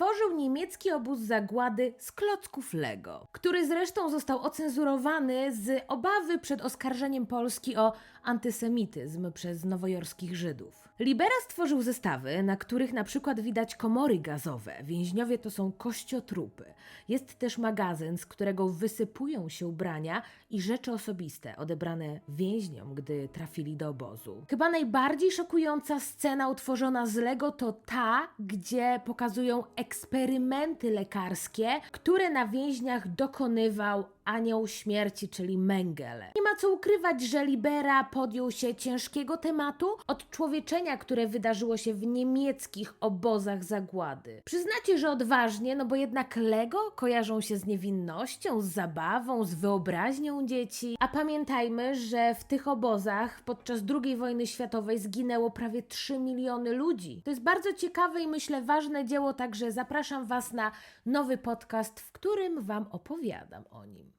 tworzył niemiecki obóz zagłady z klocków Lego, który zresztą został ocenzurowany z obawy przed oskarżeniem Polski o antysemityzm przez nowojorskich Żydów. Libera stworzył zestawy, na których na przykład widać komory gazowe. Więźniowie to są kościotrupy. Jest też magazyn, z którego wysypują się ubrania i rzeczy osobiste odebrane więźniom, gdy trafili do obozu. Chyba najbardziej szokująca scena utworzona z Lego to ta, gdzie pokazują eksperymenty lekarskie, które na więźniach dokonywał anioł śmierci, czyli Mengele. Nie ma co ukrywać, że Libera podjął się ciężkiego tematu odczłowieczenia, które wydarzyło się w niemieckich obozach zagłady. Przyznacie, że odważnie, no bo jednak Lego kojarzą się z niewinnością, z zabawą, z wyobraźnią dzieci. A pamiętajmy, że w tych obozach podczas II wojny światowej zginęło prawie 3 miliony ludzi. To jest bardzo ciekawe i myślę ważne dzieło, także zapraszam Was na nowy podcast, w którym Wam opowiadam o nim.